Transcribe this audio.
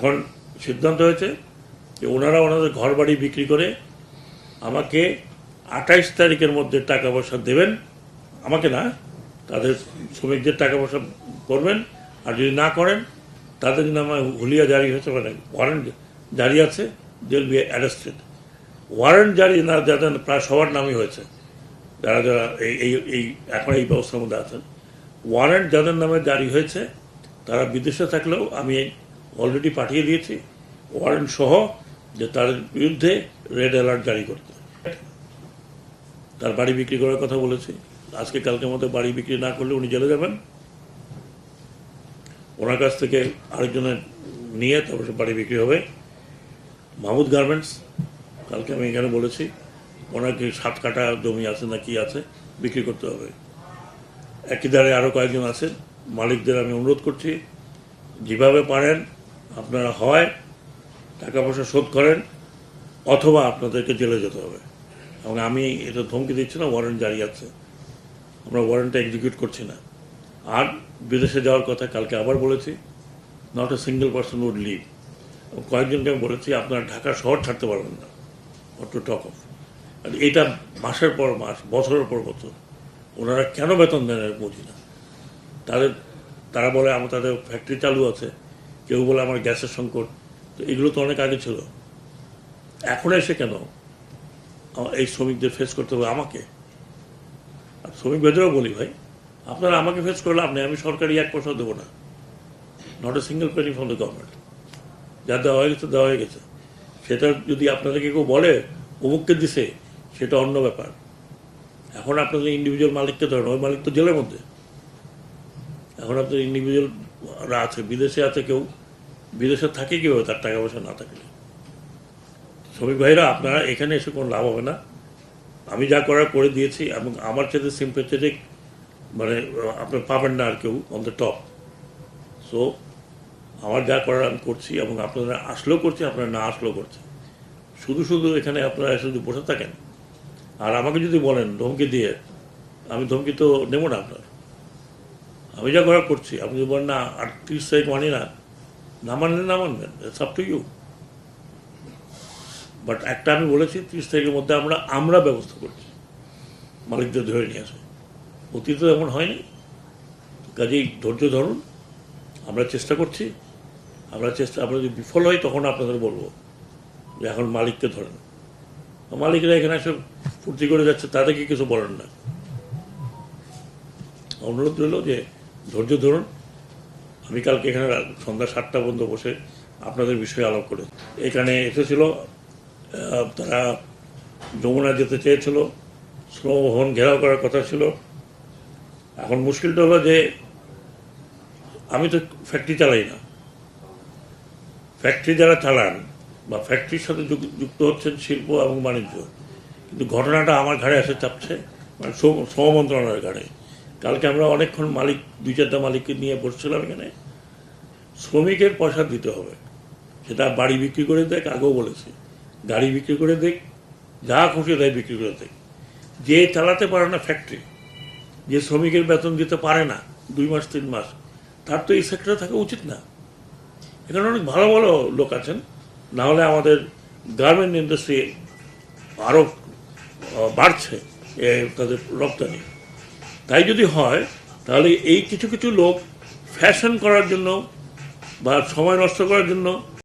এখন সিদ্ধান্ত হয়েছে যে ওনারা ওনাদের ঘর বাড়ি বিক্রি করে আমাকে আঠাইশ তারিখের মধ্যে টাকা পয়সা দেবেন। আমাকে না, তাদের শ্রমিকদের টাকা পয়সা করবেন। আর যদি না করেন, তাদের নামে হুলিয়া জারি হয়েছে মানে ওয়ারেন্ট জারি আছে দিল বি অ্যারেস্টেড ওয়ারেন্ট জারি না যাদের প্রায় সবার নামই হয়েছে। যারা যারা এই এই এই, এখন এই ব্যবস্থার মধ্যে আছেন। ওয়ারেন্ট যাদের নামে জারি হয়েছে, তারা বিদেশে থাকলেও আমি অলরেডি পাঠিয়ে দিয়েছি। ওয়ারেন্ট সহ যে তার বিরুদ্ধে রেড অ্যালার্ট জারি করতে। তার বাড়ি বিক্রি করার কথা বলেছি। আজকে কালকে মতো বাড়ি বিক্রি না করলে উনি জেলে যাবেন। ওনার কাছ থেকে আরেকজনের নিয়ে তারপর বাড়ি বিক্রি হবে। মাহমুদ গার্মেন্টস, কালকে আমি এখানে বলেছি, ওনার কি সাত কাটা জমি আছে না কি আছে বিক্রি করতে হবে। একই দ্বারে আরও কয়েকজন আছেন। মালিকদের আমি অনুরোধ করছি, যেভাবে পারেন আপনারা হয়, টাকা পয়সা শোধ করেন, অথবা আপনাদেরকে জেলে যেতে হবে। এবং আমি এটা ধমকি দিচ্ছি না ওয়ারেন্ট জারি আছে। আমরা ওয়ারেন্টটা এক্সিকিউট করছি না। আর বিদেশে যাওয়ার কথা কালকে আবার বলেছি not a single person would live কয়েকজনকে আমি বলেছি, আপনারা ঢাকা শহর ছাড়তে পারবেন না টু টক অফ আর এটা মাসের পর মাস, বছরের পর বছর, ওনারা কেন বেতন দেন বুঝি না? তাদের, তারা বলে, আমার তাদের ফ্যাক্টরি চালু আছে। কেউ বলে আমার গ্যাসের সংকট। তো এগুলো তো অনেক আগে ছিল। এখন এসে কেন? এই শ্রমিকদের ফেস করতে হবে আমাকে। আর শ্রমিক ভেতরেও বলি ভাই, আপনারা আমাকে ফেস করলে আপনি আমি সরকারি এক পয়সা দেবো না। Not a single penny from the government যা দেওয়া হয়ে গেছে, দেওয়া হয়ে গেছে। সেটা যদি আপনাদেরকে কেউ বলে, অমুককে দিছে, সেটা অন্য ব্যাপার। এখন আপনাদের ইন্ডিভিজুয়াল মালিককে ধরেন, ওই মালিক তো জেলের মধ্যে। এখন আপনার ইন্ডিভিজুয়ালরা আছে, বিদেশে আছে কেউ। বিদেশে থাকে কীভাবে? তার টাকা পয়সা না থাকলে। শ্রমিক ভাইরা, আপনারা এখানে এসে কোনো লাভ হবে না। আমি যা করার করে দিয়েছি এবং আমার সাথে সিম্পেথেটিক মানে আপনি পাবেন না আর কেউ অন দ্য টপ সো আমার যা করার আমি করছি এবং আপনারা আসলেও করছি আপনারা না আসলেও করছে শুধু শুধু এখানে আপনারা যদি বসে থাকেন, আর আমাকে যদি বলেন, ধমকি দিয়ে, আমি ধমকি তো নেব না আপনার। আমি যা করার করছি, আপনি যদি বলেন, না আটত্রিশ তারিখ মানি না না মানলে না মানবেন টু ইউ বাট একটা আমি বলেছি, ত্রিশ তারিখের মধ্যে আমরা আমরা ব্যবস্থা করছি। মালিকদের ধরে নিয়ে আসে অতীতে এমন হয়নি। কাজেই ধৈর্য ধরুন। আমরা চেষ্টা করছি। আমরা চেষ্টা, আমরা যদি বিফল হই, তখন আপনাদের বলব যে এখন মালিককে ধরেন। মালিকরা এখানে এসে ফুর্তি করে যাচ্ছে, তাদেরকে কিছু বলেন না। অনুরোধ রইল যে ধৈর্য ধরুন। আমি কালকে এখানে সন্ধ্যা সাতটা পর্যন্ত বসে আপনাদের বিষয়ে আলাপ করে। এখানে এসেছিল তারা যমুনা যেতে চেয়েছিল শ্রমভবন ঘেরাও করার কথা ছিল। এখন মুশকিলটা হলো যে, আমি তো ফ্যাক্টরি চালাই না। ফ্যাক্টরি যারা চালান বা ফ্যাক্টরির সাথে যুক- যুক্ত হচ্ছেন শিল্প এবং বাণিজ্য, কিন্তু ঘটনাটা আমার ঘাড়ে এসে চাপছে মানে শ্রম মন্ত্রণালয়ের ঘাড়ে। কালকে আমরা অনেকক্ষণ মালিক দুই চারটা মালিককে নিয়ে বসছিলাম এখানে। শ্রমিকের পয়সা দিতে হবে। সেটা বাড়ি বিক্রি করে দেখ, আগেও বলেছি। গাড়ি বিক্রি করে দেখ, যা খুশি তাই বিক্রি করে দেখ। যে চালাতে পারে না ফ্যাক্টরি যে শ্রমিকের বেতন দিতে পারে না, দুই মাস, তিন মাস, তার তো এই সেক্টরে থাকা উচিত না। এখানে অনেক ভালো ভালো লোক আছেন। না হলে আমাদের গার্মেন্ট ইন্ডাস্ট্রি আরও বাড়ছে তাদের রপ্তানি। তাই যদি হয়, তাহলে এই কিছু কিছু লোক ফ্যাশন করার জন্য বা সময় নষ্ট করার জন্য